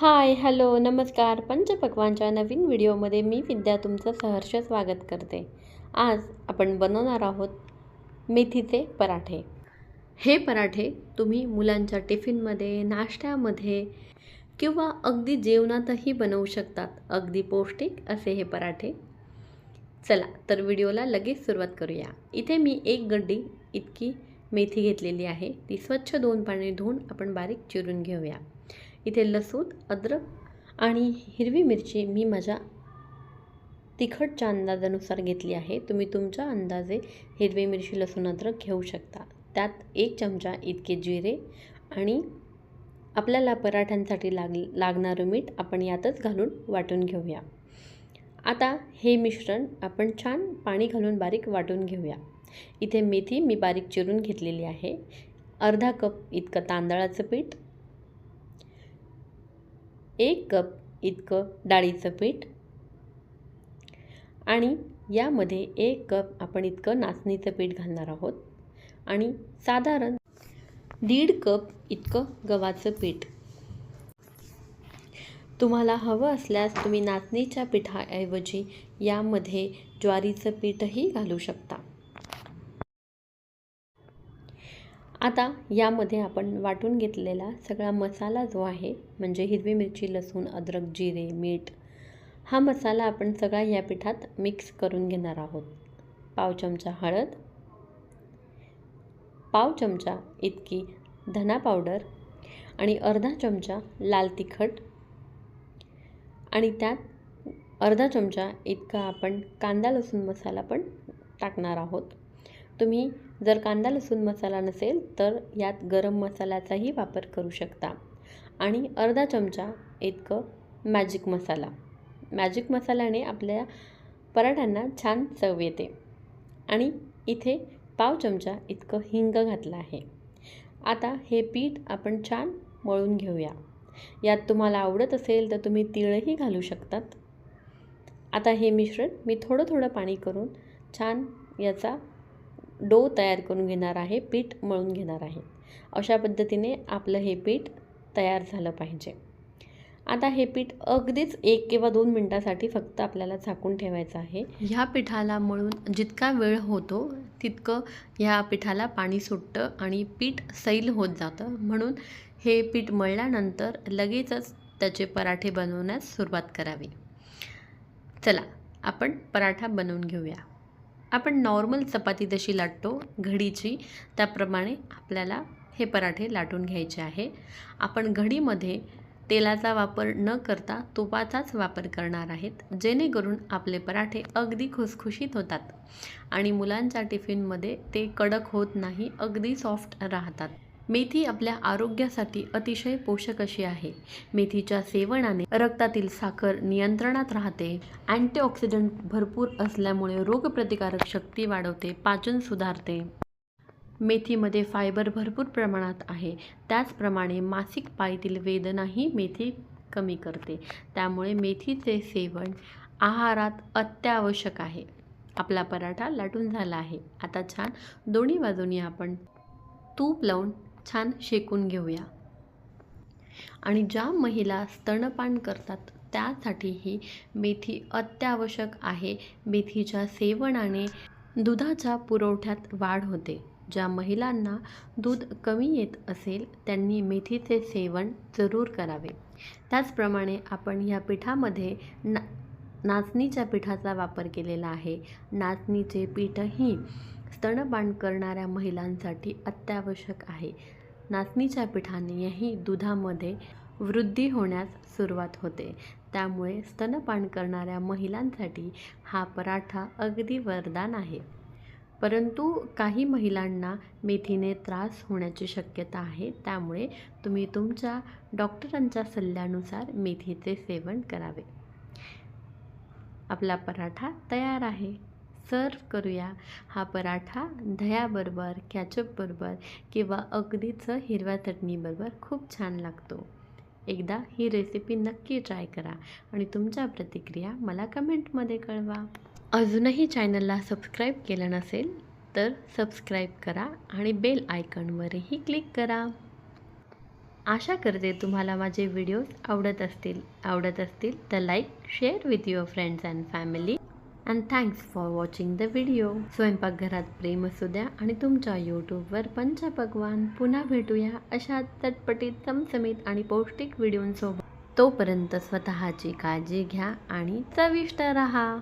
Hi hello नमस्कार. पंचपक्वांच्या नवीन व्हिडिओमध्ये मी विद्या तुमचं सहर्ष स्वागत करते. आज आपण बनवणार आहोत मेथीचे पराठे. हे पराठे तुम्ही मुलांच्या टिफिनमध्ये नाश्त्यामध्ये किंवा अगदी जेवणातही बनवू शकतात. अगदी पौष्टिक असे हे पराठे. चला तर व्हिडिओला लगेच सुरुवात करूया. इथे मी एक गड्डी इतकी मेथी घेतलेली आहे. ती स्वच्छ दोन पाणी धुवून आपण बारीक चिरून घेऊया. इथे लसूण अद्रक आणि हिरवी मिरची मी माझ्या तिखटच्या अंदाजानुसार घेतली आहे. तुम्ही तुमच्या अंदाजे हिरवी मिरची लसूण अद्रक घेऊ शकता. त्यात एक चमचा इतके जिरे आणि आपल्याला पराठ्यांसाठी लाग लागणारं मीठ आपण यातच घालून वाटून घेऊया. आता हे मिश्रण आपण छान पाणी घालून बारीक वाटून घेऊया. इथे मेथी मी बारीक चिरून घेतलेली आहे. अर्धा कप इतकं तांदळाचं पीठ एक कप इतकं डाळीचं पीठ. आणि यामध्ये एक कप आपण इतकं नाचणीचं पीठ घालणार आहोत. आणि साधारण दीड कप इतकं गव्हाचं पीठ. तुम्हाला हवं असल्यास तुम्ही नाचणीच्या पिठाऐवजी यामध्ये ज्वारीचं पीठही घालू शकता. आता यामध्ये आपण वाटून घेतलेला सगळा मसाला जो आहे म्हणजे हिरवी मिरची लसूण अद्रक जिरे मीठ हा मसाला आपण सगळा या पिठात मिक्स करून घेणार आहोत. पाव चमचा हळद पाव चमचा इतकी धना पावडर आणि अर्धा चमचा लाल तिखट आणि त्यात अर्धा चमचा इतका आपण कांदा लसूण मसाला पण टाकणार आहोत. तुम्ही जर कांदा लसूण मसाला नसेल तर यात गरम मसाल्याचाही वापर करू शकता. आणि अर्धा चमचा इतकं मॅजिक मसाला. मॅजिक मसाल्याने आपल्या पराठ्यांना छान चव येते. आणि इथे पाव चमचा इतकं हिंग घातलं आहे. आता हे पीठ आपण छान मळून घेऊया. यात तुम्हाला आवडत असेल तर तुम्ही तिळही घालू शकतात. आता हे मिश्रण मी थोडं थोडं पाणी करून छान याचा डो तयार करून घेणार आहे पीठ मळून घेणार आहे. अशा पद्धतीने आपलं हे पीठ तयार झालं पाहिजे. आता हे पीठ अगदीच एक किंवा दोन मिनटासाठी फक्त आपल्याला झाकून ठेवायचं आहे. ह्या पिठाला मळून जितका वेळ होतो तितकं ह्या पिठाला पाणी सुटतं आणि पीठ सैल होत जातं. म्हणून हे पीठ मळल्यानंतर लगेचच त्याचे पराठे बनवण्यास सुरुवात करावी. चला आपण पराठा बनवून घेऊया. आपण नॉर्मल चपाती जशी लाटतो घडीची त्याप्रमाणे आपल्याला हे पराठे लाटून घ्यायचे आहे. आपण घडीमध्ये तेलाचा वापर न करता तुपाचाच वापर करणार आहेत जेणेकरून आपले पराठे अगदी खुसखुशीत होतात आणि मुलांच्या टिफिनमध्ये ते कडक होत नाही अगदी सॉफ्ट राहतात. मेथी आपल्या आरोग्यासाठी अतिशय पोषक अशी आहे. मेथीच्या सेवनाने रक्तातील साखर नियंत्रणात राहते. अँटीऑक्सिडंट भरपूर असल्यामुळे रोगप्रतिकारक शक्ती वाढवते पाचन सुधारते. मेथीमध्ये फायबर भरपूर प्रमाणात आहे. त्याचप्रमाणे मासिक पाळीतील वेदनाही मेथी कमी करते. त्यामुळे मेथीचे सेवन आहारात अत्यावश्यक आहे. आपला पराठा लाटून झाला आहे. आता छान दोन्ही बाजूनी आपण तूप लावून छान शेकून घेऊया. आणि ज्या महिला स्तनपान करतात त्यासाठी ही मेथी अत्यावश्यक आहे. मेथीच्या सेवनाने दुधाच्या पुरवठ्यात वाढ होते. ज्या महिलांना दूध कमी येत असेल त्यांनी मेथीचे सेवन जरूर करावे. त्याचप्रमाणे आपण ह्या पिठामध्ये ना नाचणीच्या पिठाचा वापर केलेला आहे. नाचणीचे पीठही स्तनपान करणाऱ्या महिलांसाठी अत्यावश्यक आहे. नाचणीच्या पिठानेही दुधामध्ये वृद्धी होण्यास सुरुवात होते. त्यामुळे स्तनपान करणाऱ्या महिलांसाठी हा पराठा अगदी वरदान आहे. परंतु काही महिलांना मेथीने त्रास होण्याची शक्यता आहे. त्यामुळे तुम्ही तुमच्या डॉक्टरांच्या सल्ल्यानुसार मेथीचे सेवन करावे. आपला पराठा तयार आहे. सर्व करूया. हा पराठा दह्याबरोबर कॅचअपबरोबर किंवा अगदीच हिरव्या चटणीबरोबर खूप छान लागतो. एकदा ही रेसिपी नक्की ट्राय करा आणि तुमच्या प्रतिक्रिया मला कमेंटमध्ये कळवा. अजूनही चॅनलला सबस्क्राईब केलं नसेल तर सबस्क्राईब करा आणि बेल आयकॉनवरही क्लिक करा. आशा करते तुम्हाला माझे व्हिडिओज आवडत असतील. आवडत असतील तर like share with your friends and family and thanks for watching the video स्वयंपाकघरात प्रेम असू द्या आणि तुमच्या यूट्यूबवर पंचपकवान पुन्हा भेटूया अशा चटपटीत चमचमीत आणि पौष्टिक व्हिडिओंसोबत तोपर्यंत स्वतःची काळजी घ्या आणि चविष्ट रहा.